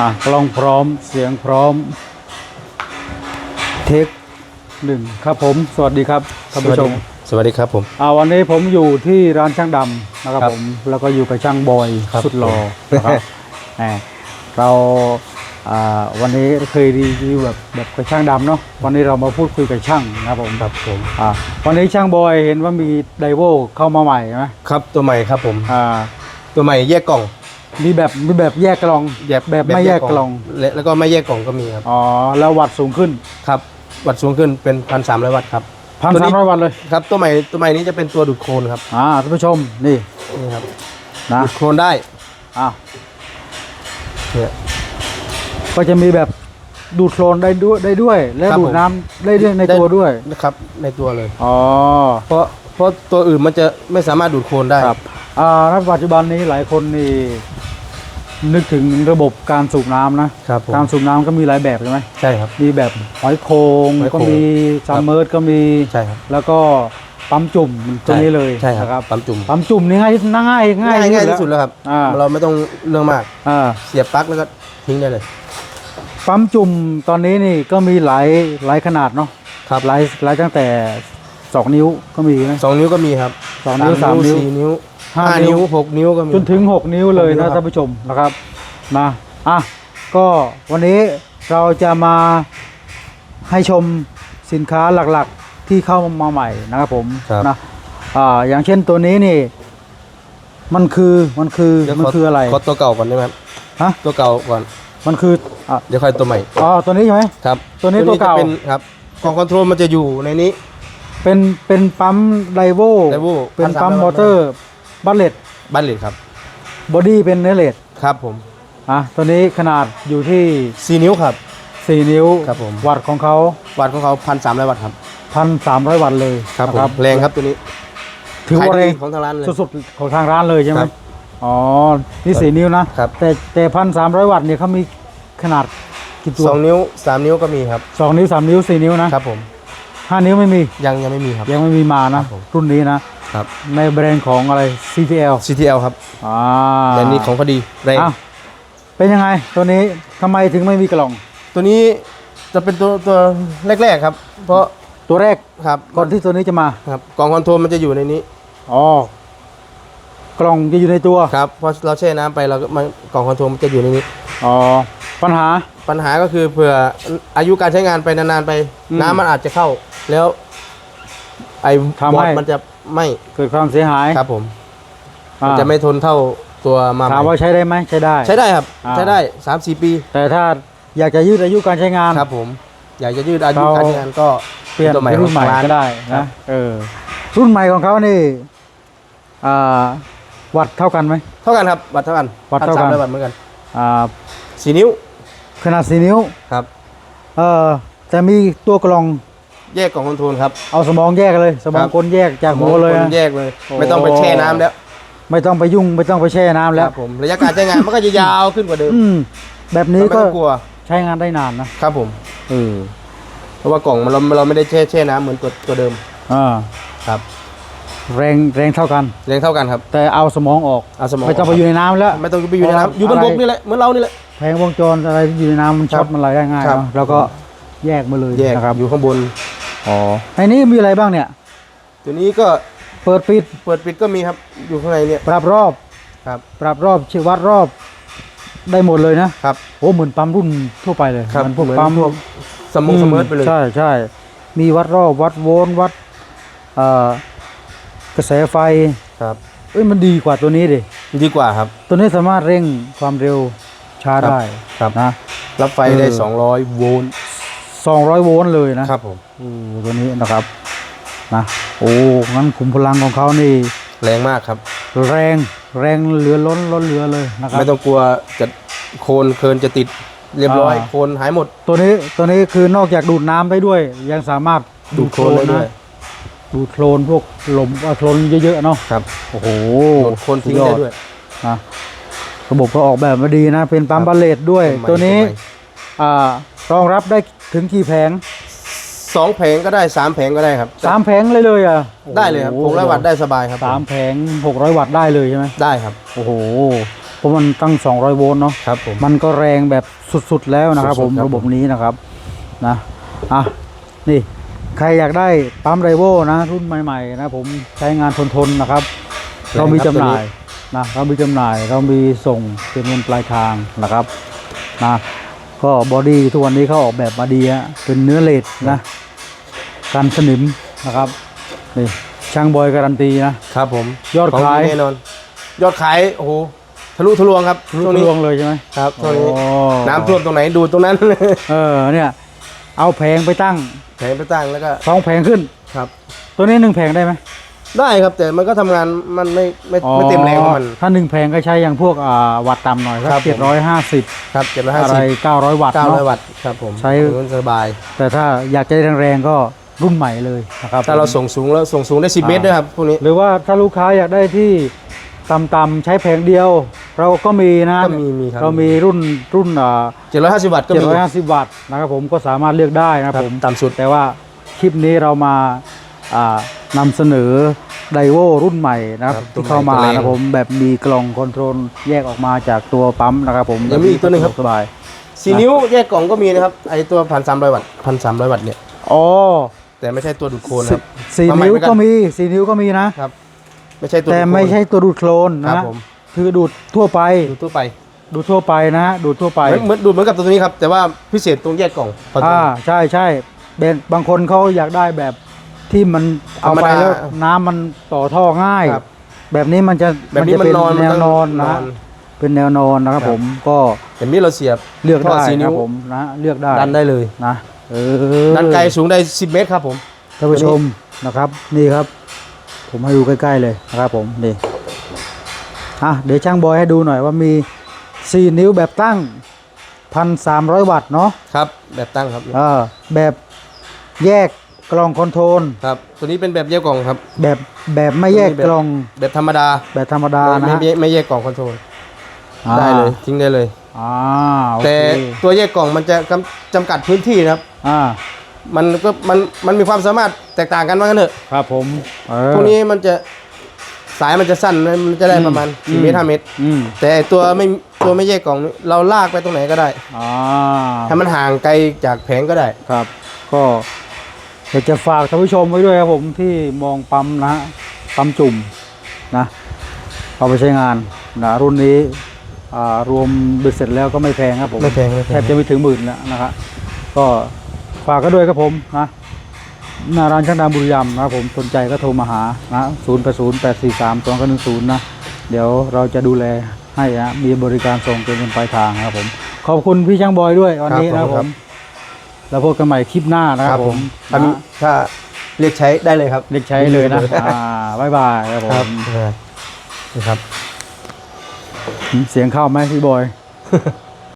อะกล้องพร้อมเสียงพร้อม เทคหนึ่งครับผม สวัสดีครับท่านผู้ชมสวัสดีครับผมอ่าวันนี้ผมอยู่ที่ร้านช่างดำนะครับครับผมแล้วก็อยู่กับช่างบอยครับสุดหล่อนะครับแหมเราอ่าวันนี้เคยรีวิวแบบแบบกับช่างดำเนาะวันนี้เรามาพูดคุยกับช่างนะครับผมครับผมอ่าวันนี้ช่างบอยเห็นว่ามีไดโวเข้ามาใหม่ใช่ไหมครับตัวใหม่ครับผมอ่าตัวใหม่แยกกล่อง มีแบบมีแบบแยกกล่องแบบไม่แยกกล่อง และแล้วก็ไม่แยกกล่องก็มีครับอ๋อแล้ววัดสูงขึ้นครับ วัดสูงขึ้นเป็นพันสามร้อยวัตต์ครับพันตัวสานี้มร้อยวัตต์เลยครับตัวใหม่ตัวใหม่นี้จะเป็นตัวดูดโคลนครับอ่าท่านผู้ชมนี่นี่ครับนะดูดโคลนได้อ่าเนี่ยก็จะมีแบบดูดโคลนได้ด้วยได้ด้วย และครับดูดผมน้ำได้ด้วยในตัวด้วยนะครับ ในตัวเลยอ๋อเพราะเพราะตัวอื่นมันจะไม่สามารถดูดโคลนได้ครับอ่าณปัจจุบันนี้หลายคนนี่ นึกถึงระบบการสูบน้ำนะ ครับผมการสูบน้ำก็มีหลายแบบใช่ไหม ใช่ครับ มีแบบหอยโคงหอยโข่งก็มีซัมเมอร์ก็มี ใช่ครับแล้วก็ปั๊มจุ่มตัวนี้เลยใช่ครับนะปั๊มจุ่มปั๊มจุ่มนี่ง่ายง่ายง่ายง่ายง่ายที่สุดแล้วครับ อ่าเราไม่ต้องเรื่องมากอ่าเสียบปลั๊กแล้วก็ทิ้งได้เลย ปั๊มจุ่มตอนนี้นี่ก็มีหลายหลายขนาดเนาะครับ หลายหลายตั้งแต่สองนิ้วก็มีนะสองนิ้วก็มีครับสองนิ้วสามนิ้วสี่นิ้ว ห้าห้านิ้นิ้ววหกนิ้วก็มี จนถึง 6 นิ้วเลยหกนิ้นะวครับ ท่านผู้ชมนะครับนะอะก็วันนี้เราจะมาให้ชมสินค้าหลักๆที่เข้ามาใหม่นะครับผมครับนะอ่าอย่างเช่นตัวนี้นี่ มันคือมันคือเดี๋ยวมันขคืออะไร ขอตัวเก่าก่อนได้ไหมครับฮะ ตัวเก่าก่อน มันคืออะเดี๋ยวค่อยตัวใหม่ อ๋อตัวนี้ใช่ไหม ครับตัวนี้ตัวเก่า จะเป็นครับกล่องคอนโทรลมันจะอยู่ในนี้ เป็นเป็นปั๊มไดโว Daewoo เป็นปั๊ม1,300มอเตอร์ บัลเลตบัลเลตครับบอดี้เป็นเนื้อเลดครับผมอะตัวนี้ขนาดอยู่ที่สี่นิ้วครับ 4 นิ้วครับผม วัตต์ของเขาวัตต์ของเขาพันสามร้อยวัตต์ครับพันสามร้อยวัตต์เลยครับผนะมแรงครับตัวนี้ถือว่าขยแรดีงของทางร้านเลยสุดๆของทางร้านเลยใช่ไหมครับอ๋อ นี่สี่นิ้วนะครับแต่แต่พันสามร้อยวัตต์เนี่ยเขามีขนาดกี่ตัวสองนิ้วสามนิ้วก็มีครับสองนิ้วสามนิ้วสี่นิ้วนะครับผมห้านิ้วไม่มียังยังไม่มีครับ ยังไม่มีมานะครับผมรุ่นนี้นะ ครับในแบรนด์ของอะไร CTL CTL ครับอ่าแบรนด์นี้ของเขาดีแรงอ้าวเป็นยังไงตัวนี้ทำไมถึงไม่มีกล่อง ตัวนี้จะเป็นตัวตัวแรกๆครับ เพราะตัวแรกครับก่อนที่ตัวนี้จะมาครับกล่องคอนโทรลมันจะอยู่ในนี้อ๋อกล่องจะอยู่ในตัวครับพอเราแช่น้ำไปเราก็มันกล่องคอนโทรลมันจะอยู่ในนี้อ๋อปัญหาปัญหาก็คือเผื่ออายุการใช้งานไปนานๆไปอืมน้ำมันอาจจะเข้า แล้ว ไอ้ทำบอให้ร์ดมันจะ ไม่เกิดความเสียหายครับผมอ่ามันจะไม่ทนเท่าตัวมาใหถามม่ว่าใช้ได้ไหมใช้ได้ ใช้ได้ครับ อ่า ใช้ได้สามสี่ปีแต่ถ้าอยากจะยืดอายุการใช้งาน ครับผม อยากจะยืดอายุเราการใช้งานก็เปลี่ยนตัวใหม่เป็นรุ่นใหม่ของทางร้านก็ได้ครันะบ เออรุ่นใหม่ของเขานี่อ่าวัดเท่ากันไหม เท่ากันครับวัดเท่ากันวัดเท่ากัน 1,300วัตต์เหมือนกันอ่าสี่นิ้วขนาดสี่นิ้ว ครับ เออแต่มีตัวกล่อง แยกกล่องคอนโทรลครับ เอาสมองแยกเลย สมองครับ กลแยกจากหัวเลยคนะนแยกเลย โอ้ ไม่ต้องไปแช่น้ำแล้วไม่ต้องไปยุ่งไม่ต้องไปแช่น้ำคแล้วรับผมระยะการใช้งานมันก็จะยาวขึ้นกว่าเดิมอืมแบบนี้เราไม่ก็ต้องกลัวใช้งานได้นานนะครับผม เออเพราะว่ากล่องมันเราเราไม่ได้แช่แช่น้ำเหมือนตัวตัวเดิมอ่าครับแรงแรงเท่ากันแรงเท่ากันครับแต่เอาสมองออก เอาสมองไม่ต้องไปอยู่ในน้ำแล้ว ไม่ต้องไปอยู่ในเพราะน้ำอยู่บนอะไรบกนี่แหละเหมือนเรานี่แหละ แผงวงจรอะไรที่อยู่ในน้ำมันช็อตครับมันอะไรได้ง่ายครับ เนาะแล้วก็แยกมาเลยแยกนะครับอยู่ข้างบน อ๋อในนี้มีอะไรบ้างเนี่ย ตัวนี้ก็เปิดปิดเปิดปิดก็มีครับอยู่ข้างในเนี่ย ปรับรอบครับ ปรับรอบชิวัดรอบ ได้หมดเลยนะครับ โอ้เหมือนปั๊มรุ่นทั่วไปเลยครับเหมือนพวกเหมือนปั๊มพวก สมองสมอร์ไปเลยใช่ใช่มีวัดรอบวัดโวลต์วัดเอ่อกระแสไฟครับเอ้ยมันดีกว่าตัวนี้ดิดีกว่าครับ ตัวนี้สามารถเร่งความเร็วช้าครับได้ครับนะ รับไฟได้ เออ 200 โวลต์ 200 โวลต์เลยนะครับผมโอ้ตัวนี้นะครับนะโอ้งั้นขุมพลังของเขานี่ แรงมากครับ แรงแรงเหลือล้นล้นเหลือเลยนะครับไม่ต้องกลัวจะโคนเคินจะติดเรียบร้อยอ่าโคนหายหมด ตัวนี้ตัวนี้คือนอกจากดูดน้ำได้ด้วย ยังสามารถดูดโคลนได้ด้วยะดูดโคลนพวกลมอะโคลนเยอะๆเนาะครับโอ้โหดูดโคนทิ้งได้ด้วยนะระบบก็ออกแบบมาดีนะ เป็นปั๊มครับบัลเลตด้วย ตัวใหม่ตัวนี้ตัวใหม่อ่ารองรับได้ ถึงกี่แผงสองแผงก็ได้สามแผงก็ได้ครับ สามแผงเลยเลยอะได้เลยครับโอ้ผโหงร้อยวัตต์ได้สบายครับสามแผงหกร้อยวัตต์ได้เลยใช่ไหมได้ครับ โอ้โหราะมันตั้ง200โวลต์เนาะครับผมมันก็แรงแบบสุดๆแล้วนะครับสุผดมๆครับระบบนี้นะครับนะอะนี่ใครอยากได้ปั๊มไรโวนะรุ่นใหม่ๆนะผมใช้งานทนๆนะครับ เรามีจำหน่ายนะเรามีจำหน่ายเรามีส่งเป็นเงินปลายทางนะครับนะ ก็บอดี้ทุกวันนี้เขาออกแบบมาดีฮะเป็นเนื้อเลดนะกันสนิมนะครับนี่ช่างบอยการันตีนะ ครับผมยอดขายของแน่นอน ยอดขายโอ้โหทะลุทะลวงครับรู้ช่วงนี้ลวงเลยใช่ไหม ครับช่วงนี้โอ้ น้ำท่วมตรงไหนดูตรงนั้น เออเนี่ยเอาแผงไปตั้งแผงไปตั้งแล้วก็สองแผงขึ้น ครับ ตัวนี้หนึ่งแผงได้ไหม ได้ครับแต่มันก็ทำงานมันไม่ไม่อ๋อไม่เต็มแรงของมัน ถ้าหนึ่งแผงก็ใช้อย่างพวกอ่าวัตต์ต่ำหน่อยครัสับกผมเจ็ดร้อยห้าสิบครับเจ็ดร้อยห้าอะไรสิบเก้าร้อยวัตต์เก้าร้อยเนาะ วัตต์ครับผมใช้ มันสบาย แต่ถ้าอยากจะได้แรงๆก็รุ่นใหม่เลยนะครับถ้าเราส่งสูงแล้วส่งสูงได้ 10 เมตรด้วยครับพวกนี้ หรือว่าถ้าลูกค้าอยากได้ที่ต่ำๆใช้แผงเดียว เราก็มีนะก็มีมีครับ เรามีรุ่นรุ่นอ่าเจ็ดร้อยห้าสิบวัตต์ก็เจ็ดมีร้อยห้าสิบวัตต์นะครับผมก็สามารถเลือกได้นะครับครับผม ต่ำสุด แต่ว่าคลิปนี้เรามาอ่า นำเสนอไดโวรุ่นใหม่นะครับครับที่เข้ามาตัวใหม่ตัวแรงนะครับผมแบบมีกล่องคอนโทรลแยกออกมาจากตัวปั๊มนะครับผมยังมีอีกตัวหนึ่งครับสบายสี่นิ้วแยกกล่องก็มีนะครับไอตัวพันสามร้อยวัตต์พันสามร้อยวัตต์เนี่ยอ๋อแต่ไม่ใช่ตัวดูดโคลนครับสี่มาใหม่นิ้วเหมือนกันก็มีสี่นิ้วก็มีนะครับไม่ใช่ตัวแต่ดูดโคลนไม่ใช่ตัวดูดโคลนครันะบผมคือดูดทั่วไปดูดทั่วไป ดูดทั่วไปนะฮะดูดทั่วไปเหมือนเหมือนดูดเหมือนกับตัวนี้ครับแต่ว่าพิเศษตรงแยกกล่องพอดีอ่าใช่ใช่เบนบางคนเขาอยากได้แบบ ที่มันเอาไปธรรมดาแล้วน้ำมันต่อท่อง่าย ครับแบบนี้มันจะแบบนี้จะมันเป็นนอนแนวนอนมันะต้ฮะงเป็นแนวนอนนะครับ ครับ ผมก็แต่นี้เราเสียบเลือกได้ท่อสี่นิ้นะวผมนะเลือกได้ดันได้เลย นะเออดันไกลสูงได้ 10 เมตรครับผม ท่านผู้ชมนะครับ นี่ครับ ผมให้ดูใกล้ ๆ เลยนะครับ ผมนี่อะเดี๋ยวช่างบอยให้ดูหน่อยว่ามี 4 นิ้วแบบตั้ง 1,300 วัตต์เนาะ ครับ แบบตั้งครับ เออแบบแยก กล่องคอนโทรลครับตัวนี้เป็นแบบแยกกล่องครับ แบบแบบไม่แยกตัวนี้แบบกล่องแบบธรรมดา แบบธรรมดานะไม่ฮะไม่ไม่แยกกล่องคอนโทรลอ่าได้เลยทิ้งได้เลยอ่าโอเคแต่ตัวแยกกล่องมันจะกำจำกัดพื้นที่นะครับอ่ามันก็มันมันมีความสามารถแตกต่างกันว่างั้นเถอะครับผมเออพวกนี้มันจะสายมันจะสั้นมันจะได้ประมาณอืม4เมตร5เมตรอืมแต่ไอ้ตัวไม่ตัวไม่แยกกล่องนี้เราลากไปตรงไหนก็ได้อ่าให้มันห่างไกลจากแผงก็ได้ครับ ก็ อยากจะฝากท่านผู้ชมไว้ด้วยครับผมที่มองปั๊มนะฮะปั๊มจุ่มนะเอาไปใช้งานนะรุ่นนี้อ่ารวมเบ็ดเสร็จแล้วก็ไม่แพงครับผมไม่แพงไม่แพง แทบจะไม่ถึงหมื่นแล้วนะครับก็ฝากก็ด้วยครับผมนะหน้าร้านช่างดำบุรีรัมย์นะครับผมสนใจก็โทรมาหานะศูนย์แปดศูนย์แปดสี่สามสองหนึ่งศูนย์นะเดี๋ยวเราจะดูแลให้นะมีบริการส่งเกินปลายทางนะครับผมขอบคุณพี่ช่างบอยด้วยวันนี้นะครับผม แล้วพบกันใหม่คลิปหน้านะครับผมถ้ามีนะถ้าเรียกใช้ได้เลยครับ เรียกใช้เลยนะอ่าบ๊ายบายครับผครับมนี่ครับ เสียงเข้าไหมพี่บอย